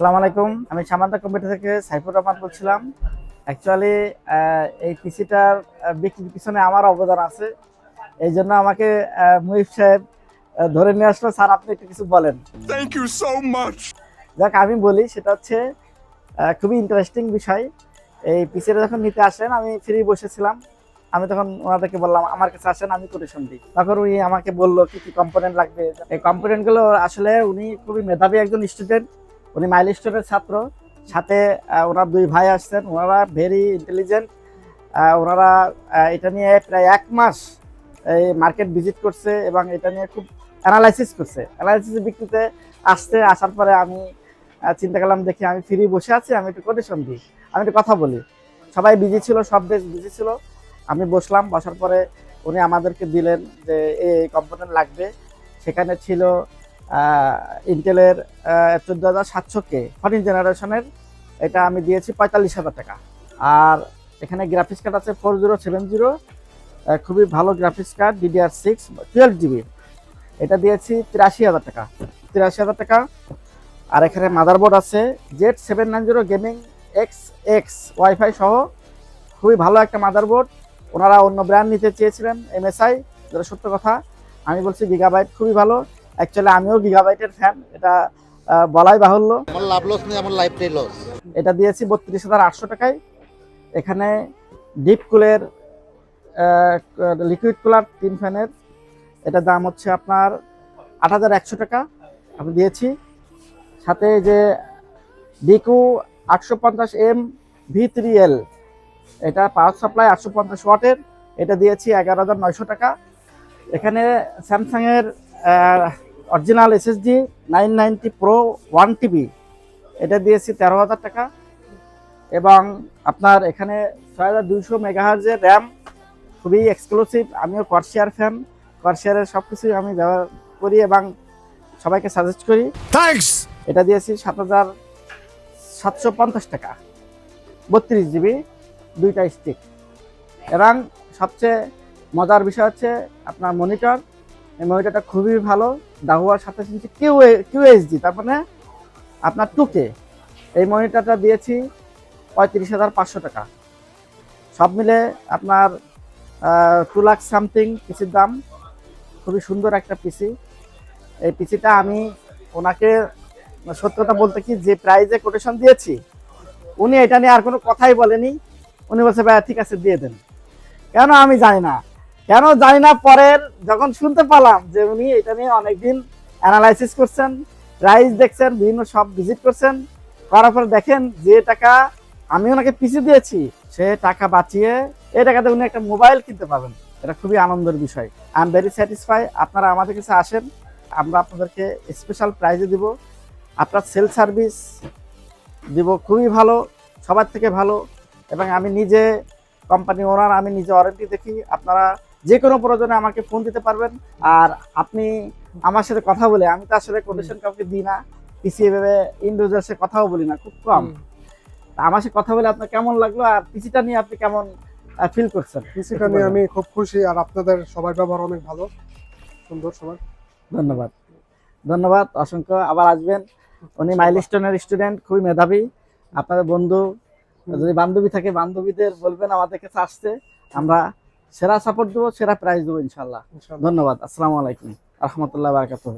আসসালামু আলাইকুম। আমি সামান্তা কম্পিউটার থেকে সাইফুর রহমান বলছিলাম। অ্যাকচুয়ালি এই পিসিটার বিক্রির পিছনে আমার অবদান আছে। এই জন্য আমাকে মুহিব সাহেব ধরে নিয়ে আসলো। স্যার আপনি একটু কিছু বলেন। Thank you so much. যাক আমি বলি সেটা হচ্ছে খুবই ইন্টারেস্টিং বিষয়। এই পিসিটা যখন নিতে আসেন আমি ফ্রি বসেছিলাম। আমি তখন ওনাদেরকে বললাম আমার কাছে আসেন আমি কোটেশন দিই। তখন উনি আমাকে বলল কি কি কম্পোনেন্ট লাগবে? এই কম্পোনেন্টগুলো আসলে উনি খুবই মেধাবী একজন স্টুডেন্ট উনি মাইল স্টোরের ছাত্র। সাথে ওনার দুই ভাই আসছেন। ওনারা ভেরি ইন্টেলিজেন্ট ওনারা এটা নিয়ে প্রায় এক মাস এই মার্কেট ভিজিট করছে এবং এটা নিয়ে খুব অ্যানালাইসিস করছে। অ্যানালাইসিসের ভিত্তিতে আসতে আসার পরে আমি চিন্তা করলাম, দেখি আমি ফ্রি বসে আছি, আমি একটু কোটেশন দিই। আমি একটু কথা বলি। সবাই বিজি ছিল, সব দেশ বিজি ছিল। আমি বসলাম, বসার পরে উনি আমাদেরকে দিলেন যে, এই কম্পোনেন্ট লাগবে। সেখানে ছিল ইন্টেলের চোদ্দ হাজার সাতশো কে ফর্টিন জেনারেশনের এটা আমি দিয়েছি পঁয়তাল্লিশ হাজার টাকা। আর এখানে গ্রাফিক্স কার্ড আছে ফোর জিরো সেভেন জিরো খুবই ভালো graphics card DDR six twelve GB এটা দিয়েছি তিরাশি হাজার টাকা, তিরাশি হাজার টাকা। আর এখানে মাদারবোর্ড আছে Z seven nine zero gaming X X wifi সহ, খুবই ভালো একটা মাদারবোর্ড ওনারা অন্য ব্র্যান্ড নিতে চেয়েছিলেন এমএসআই যেটা সত্য কথা। আমি বলছি গিগাবাইট খুবই ভালো। অ্যাকচুয়ালি আমিও গিগাবাইটের ফ্যান এটা বলাই বাহুল্য। আমার লাভ লস নেই আমার লাইফটাই লস এটা দিয়েছি বত্রিশ হাজার আটশো টাকায়। এখানে ডিপ কুলের লিকুইড কুলার তিন ফ্যানের এটার দাম হচ্ছে আপনার আট হাজার একশো টাকা। আমি দিয়েছি। সাথে যে ডিকু আটশো পঞ্চাশ এম ভি থ্রি এল এটা পাওয়ার সাপ্লাই আটশো পঞ্চাশ ওয়াটের। এটা দিয়েছি এগারো হাজার নয়শো টাকা। এখানে স্যামসাংয়ের original SSD nine ninety pro one TB এটা দিয়েছি তেরো হাজার টাকা। এবং আপনার এখানে ছয় হাজার দুইশো মেগাহার্জের র্যাম খুবই এক্সক্লুসিভ আমিও কর্সিয়ার ফ্যান কর্সিয়ারের সব কিছুই আমি ব্যবহার করি এবং সবাইকে সাজেস্ট করি. এটা দিয়েছি সাত হাজার সাতশো পঞ্চাশ টাকা। বত্রিশ জিবি দুইটা স্টিক এবং সবচেয়ে মজার বিষয় হচ্ছে আপনার মনিটর এই মনিটরটা খুবই ভালো দাহুয়ার সাথে ইঞ্চি কিউ কিউএসডি তার মানে আপনার টুকে। এই মনিটরটা দিয়েছি পঁয়ত্রিশ হাজার পাঁচশো টাকা। সব মিলে আপনার টু লাখ সামথিং পিসির দাম। খুবই সুন্দর একটা পিসি এই পিসিটা আমি ওনাকে সত্য কথা বলতে কি, যে প্রাইজে কোটেশন দিয়েছি, উনি এটা নিয়ে আর কোনো কথাই বলেনি। উনি বলছে ভাই ঠিক আছে, দিয়ে দেন। কেন আমি জানি না। কেন জানি না, পরের যখন শুনতে পেলাম যে উনি এটা নিয়ে অনেকদিন অ্যানালাইসিস করছেন প্রাইস দেখছেন, বিভিন্ন সব ভিজিট করছেন, করার পর দেখেন যে টাকা আমি ওনাকে পিছিয়ে দিয়েছি, সে টাকা বাঁচিয়ে এই টাকাতে উনি একটা মোবাইল কিনতে পারবেন। এটা খুবই আনন্দের বিষয়। আই এম ভেরি স্যাটিসফাই আপনারা আমাদের কাছে আসেন, আমরা আপনাদেরকে স্পেশাল প্রাইজে দিব। আপনার সেল সার্ভিস দিব, খুবই ভালো, সবার থেকে ভালো। এবং আমি নিজে কোম্পানি ওনার আমি নিজে ওয়ারেন্টি দেখি। আপনারা যে কোনো প্রয়োজনে আমাকে ফোন দিতে পারবেন। আর আপনি আমার সাথে কথা বলে আমি তো আসলে কোটেশন কাউকে দিই না পিসি এভাবে ইন্ডিভিজুয়াল সাথে কথাও বলি না খুব কম। আমার সাথে কথা বলে আপনার কেমন লাগল? আর পিসিটা নিয়ে আপনি কেমন ফিল করছেন? পিসিটা নিয়ে আমি খুব খুশি আর আপনাদের সবার ব্যবহার অনেক ভালো। সুন্দর সবার। ধন্যবাদ। ধন্যবাদ অসংখ্য। আবার আসবেন। উনি মাইলস্টোনের স্টুডেন্ট খুবই মেধাবী। আপনাদের বন্ধু যদি বান্ধবী থাকে বান্ধবীদের বলবেন আমাদের কাছে আসতে। আমরা সেরা সাপোর্ট দেবো সেরা প্রাইজ দেবো ইনশাল্লাহ ধন্যবাদ। আসসালামু আলাইকুম। রহমতুল্লাহ বারকাতুহ।